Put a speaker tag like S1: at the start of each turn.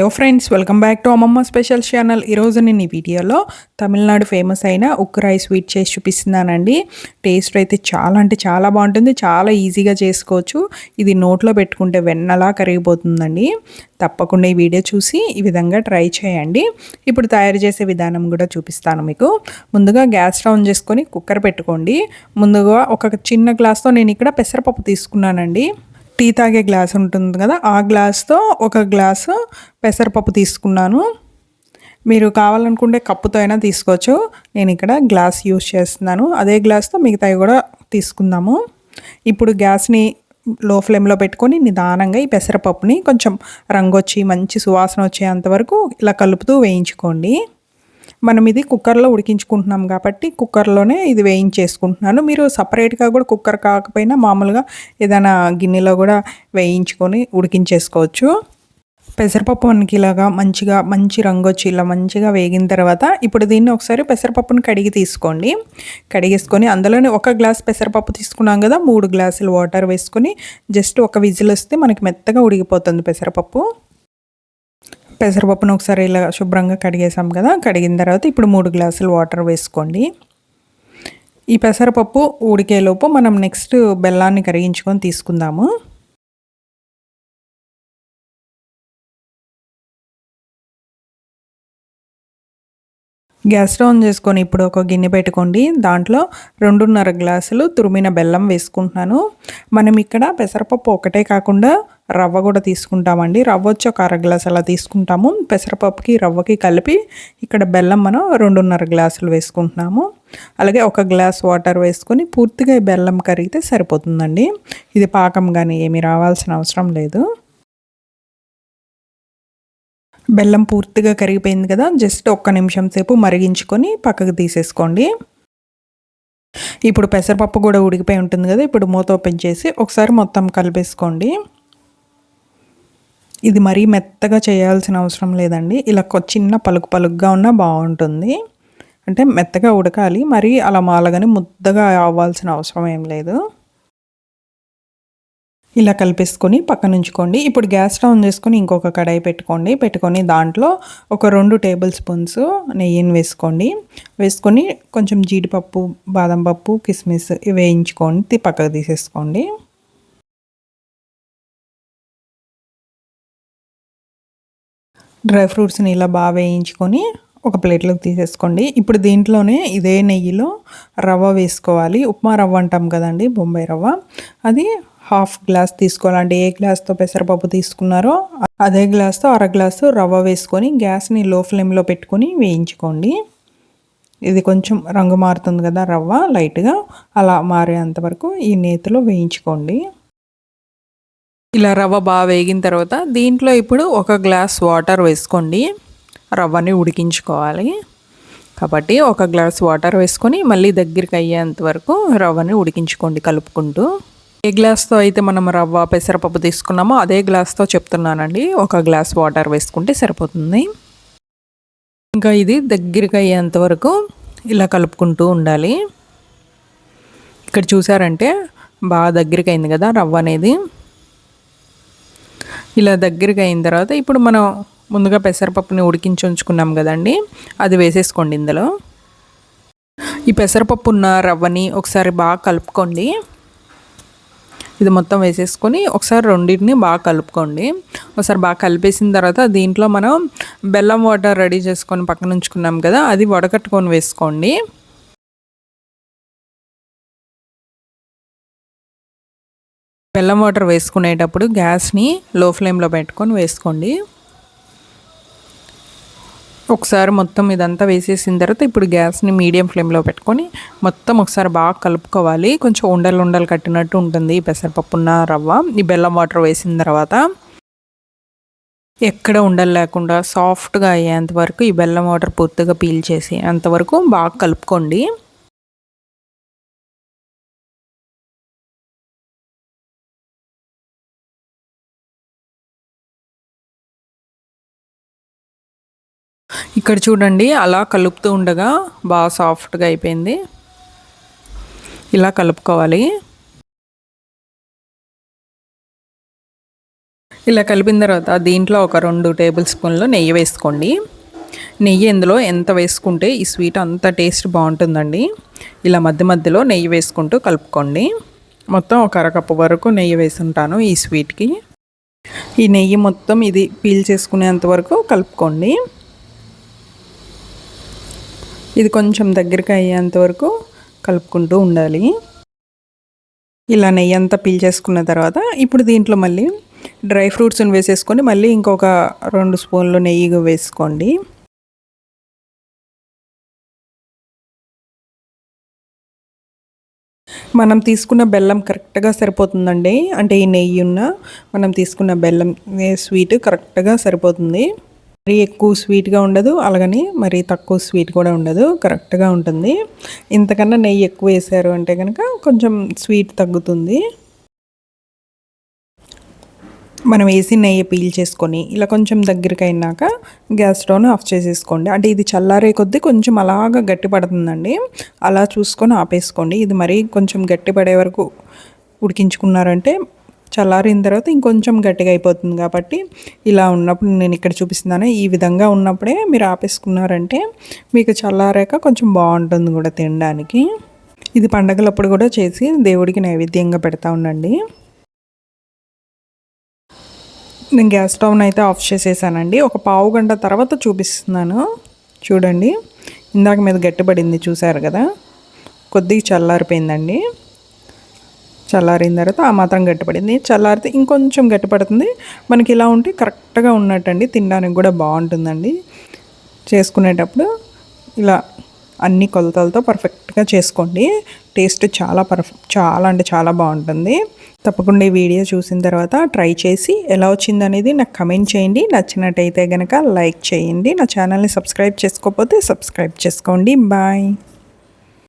S1: Hello friends welcome back to అమ్మమ్మ special channel ఈరోజు నేను ఈ వీడియోలో తమిళనాడు ఫేమస్ అయిన ఉక్కురాయి స్వీట్ చేసి చూపిస్తున్నానండి. టేస్ట్ అయితే చాలా అంటే చాలా బాగుంటుంది. చాలా ఈజీగా చేసుకోవచ్చు. ఇది నోట్లో పెట్టుకుంటే వెన్నలా కరిగిపోతుందండి. తప్పకుండా ఈ వీడియో చూసి ఈ విధంగా ట్రై చేయండి. ఇప్పుడు తయారు చేసే విధానం కూడా చూపిస్తాను మీకు. ముందుగా గ్యాస్ స్టవ్ ఆన్ చేసుకొని కుక్కర్ పెట్టుకోండి. ముందుగా ఒక చిన్న గ్లాస్తో నేను ఇక్కడ పెసరపప్పు తీసుకున్నానండి. టీ తాగే గ్లాస్ ఉంటుంది కదా ఆ గ్లాస్తో ఒక గ్లాసు పెసరపప్పు తీసుకున్నాను. మీరు కావాలనుకుంటే కప్పుతో అయినా తీసుకోవచ్చు. నేను ఇక్కడ గ్లాస్ యూస్ చేస్తున్నాను. అదే గ్లాస్తో మిగతావి కూడా తీసుకుందాము. ఇప్పుడు గ్యాస్ని లో ఫ్లేమ్లో పెట్టుకొని నిదానంగా ఈ పెసరపప్పుని కొంచెం రంగు వచ్చి మంచి సువాసన వచ్చేంత వరకు ఇలా కలుపుతూ వేయించుకోండి. మనం ఇది కుక్కర్లో ఉడికించుకుంటున్నాం కాబట్టి కుక్కర్లోనే ఇది వేయించేసుకుంటున్నాను. మీరు సపరేట్గా కూడా కుక్కర్ కాకపోయినా మామూలుగా ఏదైనా గిన్నెలో కూడా వేయించుకొని ఉడికించేసుకోవచ్చు. పెసరపప్పు మనకి ఇలాగా మంచిగా మంచి రంగు వచ్చి ఇలా మంచిగా వేగిన తర్వాత ఇప్పుడు దీన్ని ఒకసారి పెసరపప్పుని కడిగి తీసుకోండి. కడిగేసుకొని అందులోనే ఒక గ్లాస్ పెసరపప్పు తీసుకున్నాం కదా మూడు గ్లాసులు వాటర్ వేసుకొని జస్ట్ ఒక విజిల్ వస్తే మనకి మెత్తగా ఉడికిపోతుంది పెసరపప్పు. పెసరపప్పును ఒకసారి ఇలా శుభ్రంగా కడిగేసాం కదా కడిగిన తర్వాత ఇప్పుడు మూడు గ్లాసులు వాటర్ వేసుకోండి. ఈ పెసరపప్పు ఉడికేలోపు మనం నెక్స్ట్ బెల్లాన్ని కరిగించుకొని తీసుకుందాము. గ్యాస్ ఆన్ చేసుకొని ఇప్పుడు ఒక గిన్నె పెట్టుకోండి. దాంట్లో రెండున్నర గ్లాసులు తురిమిన బెల్లం వేసుకుంటున్నాను. మనం ఇక్కడ పెసరపప్పు ఒకటే కాకుండా రవ్వ కూడా తీసుకుంటామండి. రవ్వ వచ్చి ఒక అర గ్లాస్ అలా తీసుకుంటాము. పెసరపప్పుకి రవ్వకి కలిపి ఇక్కడ బెల్లం మనం రెండున్నర గ్లాసులు వేసుకుంటున్నాము. అలాగే ఒక గ్లాస్ వాటర్ వేసుకొని పూర్తిగా బెల్లం కరిగితే సరిపోతుందండి. ఇది పాకం కానీ ఏమీ రావాల్సిన అవసరం లేదు. బెల్లం పూర్తిగా కరిగిపోయింది కదా జస్ట్ ఒక్క నిమిషం సేపు మరిగించుకొని పక్కకు తీసేసుకోండి. ఇప్పుడు పెసరపప్పు కూడా ఉడికిపోయి ఉంటుంది కదా ఇప్పుడు మూత ఓపెన్ చేసి ఒకసారి మొత్తం కలిపేసుకోండి. ఇది మరీ మెత్తగా చేయాల్సిన అవసరం లేదండి. ఇలా చిన్న పలుకు పలుకుగా ఉన్నా బాగుంటుంది. అంటే మెత్తగా ఉడకాలి. మరీ అలా మాలగానే ముద్దగా అవ్వాల్సిన అవసరం ఏం లేదు. ఇలా కలిపేసుకొని పక్కన ఉంచుకోండి. ఇప్పుడు గ్యాస్ ఆన్ చేసుకొని ఇంకొక కడాయి పెట్టుకోండి. పెట్టుకొని దాంట్లో ఒక రెండు టేబుల్ స్పూన్స్ నెయ్యిని వేసుకోండి. వేసుకొని కొంచెం జీడిపప్పు బాదం పప్పు కిస్మిస్ వేయించుకొని పక్కకు తీసేసుకోండి. డ్రై ఫ్రూట్స్ని ఇలా బాగా వేయించుకొని ఒక ప్లేట్లోకి తీసేసుకోండి. ఇప్పుడు దీంట్లోనే ఇదే నెయ్యిలో రవ్వ వేసుకోవాలి. ఉప్మా రవ్వ అంటాం కదండి బొంబాయి రవ్వ. అది హాఫ్ గ్లాస్ తీసుకోవాలంటే ఏ గ్లాస్తో పెసరపప్పు తీసుకున్నారో అదే గ్లాస్తో అర గ్లాసు రవ్వ వేసుకొని గ్యాస్ని లో ఫ్లేమ్లో పెట్టుకొని వేయించుకోండి. ఇది కొంచెం రంగు మారుతుంది కదా రవ్వ లైట్గా. అలా మారేంత వరకు ఈ నేతిలో వేయించుకోండి. ఇలా రవ్వ బాగా వేగిన తర్వాత దీంట్లో ఇప్పుడు ఒక గ్లాస్ వాటర్ వేసుకోండి. రవ్వని ఉడికించుకోవాలి. కాబట్టి ఒక గ్లాస్ వాటర్ వేసుకొని మళ్ళీ దగ్గరికి అయ్యేంత వరకు రవ్వని ఉడికించుకోండి కలుపుకుంటూ. ఏ గ్లాస్తో అయితే మనం రవ్వ పెసరపప్పు తీసుకున్నామో అదే గ్లాస్తో చెప్తున్నానండి. ఒక గ్లాస్ వాటర్ వేసుకుంటే సరిపోతుంది. ఇంకా ఇది దగ్గరికి అయ్యేంత వరకు ఇలా కలుపుకుంటూ ఉండాలి. ఇక్కడ చూసారంటే బాగా దగ్గరికి అయింది కదా రవ్వ అనేది. ఇలా దగ్గరగా అయిన తర్వాత ఇప్పుడు మనం ముందుగా పెసరపప్పుని ఉడికించి ఉంచుకున్నాం కదండి. అది వేసేసుకోండి ఇందులో. ఈ పెసరపప్పు ఉన్న రవ్వని ఒకసారి బాగా కలుపుకోండి. ఇది మొత్తం వేసేసుకొని ఒకసారి రెండింటిని బాగా కలుపుకోండి. ఒకసారి బాగా కలిపేసిన తర్వాత దీంట్లో మనం బెల్లం వాటర్ రెడీ చేసుకొని పక్కన ఉంచుకున్నాం కదా అది వడకట్టుకొని వేసుకోండి. బెల్లం వాటర్ వేసుకునేటప్పుడు గ్యాస్ని లో ఫ్లేమ్లో పెట్టుకొని వేసుకోండి. ఒకసారి మొత్తం ఇదంతా వేసేసిన తర్వాత ఇప్పుడు గ్యాస్ని మీడియం ఫ్లేమ్లో పెట్టుకొని మొత్తం ఒకసారి బాగా కలుపుకోవాలి. కొంచెం ఉండలు ఉండలు కట్టినట్టు ఉంటుంది ఈ పెసరపప్పున్న రవ్వ. ఈ బెల్లం వాటర్ వేసిన తర్వాత ఎక్కడ ఉండలు లేకుండా సాఫ్ట్గా అయ్యేంత వరకు ఈ బెల్లం వాటర్ పూర్తిగా పీల్ చేసి అంతవరకు బాగా కలుపుకోండి. ఇక్కడ చూడండి అలా కలుపుతూ ఉండగా బాగా సాఫ్ట్గా అయిపోయింది. ఇలా కలుపుకోవాలి. ఇలా కలిపిన తర్వాత దీంట్లో ఒక రెండు టేబుల్ స్పూన్లు నెయ్యి వేసుకోండి. నెయ్యి ఇందులో ఎంత వేసుకుంటే ఈ స్వీట్ అంత టేస్ట్ బాగుంటుందండి. ఇలా మధ్య మధ్యలో నెయ్యి వేసుకుంటూ కలుపుకోండి. మొత్తం ఒక అరకప్పు వరకు నెయ్యి వేసుంటాను ఈ స్వీట్కి. ఈ నెయ్యి మొత్తం ఇది పీల్ చేసుకునేంత వరకు కలుపుకోండి. ఇది కొంచెం దగ్గరికి అయ్యేంత వరకు కలుపుకుంటూ ఉండాలి. ఇలా నెయ్యి అంతా పీల్చేసుకున్న తర్వాత ఇప్పుడు దీంట్లో మళ్ళీ డ్రై ఫ్రూట్స్ని వేసేసుకొని మళ్ళీ ఇంకొక రెండు స్పూన్లు నెయ్యి వేసుకోండి. మనం తీసుకున్న బెల్లం కరెక్ట్గా సరిపోతుందండి. అంటే ఈ నెయ్యి ఉన్న మనం తీసుకున్న బెల్లం స్వీట్ కరెక్ట్గా సరిపోతుంది. మరీ ఎక్కువ స్వీట్గా ఉండదు. అలాగని మరీ తక్కువ స్వీట్ కూడా ఉండదు. కరెక్ట్గా ఉంటుంది. ఇంతకన్నా నెయ్యి ఎక్కువ వేసారు అంటే కనుక కొంచెం స్వీట్ తగ్గుతుంది. మనం వేసి నెయ్యి పీల్ చేసుకొని ఇలా కొంచెం దగ్గరికి అయినాక గ్యాస్ స్టవ్ని ఆఫ్ చేసేసుకోండి. అంటే ఇది చల్లారే కొద్దీ కొంచెం అలాగా గట్టి పడుతుందండి. అలా చూసుకొని ఆపేసుకోండి. ఇది మరీ కొంచెం గట్టి పడే వరకు ఉడికించుకున్నారంటే చల్లారిన తర్వాత ఇంకొంచెం గట్టిగా అయిపోతుంది కాబట్టి ఇలా ఉన్నప్పుడు నేను ఇక్కడ చూపిస్తున్నాను. ఈ విధంగా ఉన్నప్పుడే మీరు ఆపేసుకున్నారంటే మీకు చల్లారాక కొంచెం బాగుంటుంది కూడా తినడానికి. ఇది పండగలప్పుడు కూడా చేసి దేవుడికి నైవేద్యంగా పెడతా ఉండండి. నేను గ్యాస్ స్టవ్ని అయితే ఆఫ్ చేసేసానండి. ఒక పావు గంట తర్వాత చూపిస్తున్నాను. చూడండి. ఇందాక మీద గట్టిపడింది చూసారు కదా? కొద్దిగా చల్లారిపోయిందండి. చల్లారిన తర్వాత ఆ మాత్రం గట్టిపడింది. చల్లారితే ఇంకొంచెం గట్టిపడుతుంది. మనకి ఇలా ఉంటే కరెక్ట్గా ఉన్నట్టండి. తినడానికి కూడా బాగుంటుందండి. చేసుకునేటప్పుడు ఇలా అన్ని కొలతలతో పర్ఫెక్ట్గా చేసుకోండి. టేస్ట్ చాలా పర్ఫెక్ట్ చాలా అంటే చాలా బాగుంటుంది. తప్పకుండా ఈ వీడియో చూసిన తర్వాత ట్రై చేసి ఎలా వచ్చింది అనేది నాకు కమెంట్ చేయండి. నచ్చినట్టయితే కనుక లైక్ చేయండి. నా ఛానల్ని సబ్స్క్రైబ్ చేసుకోకపోతే సబ్స్క్రైబ్ చేసుకోండి. బాయ్.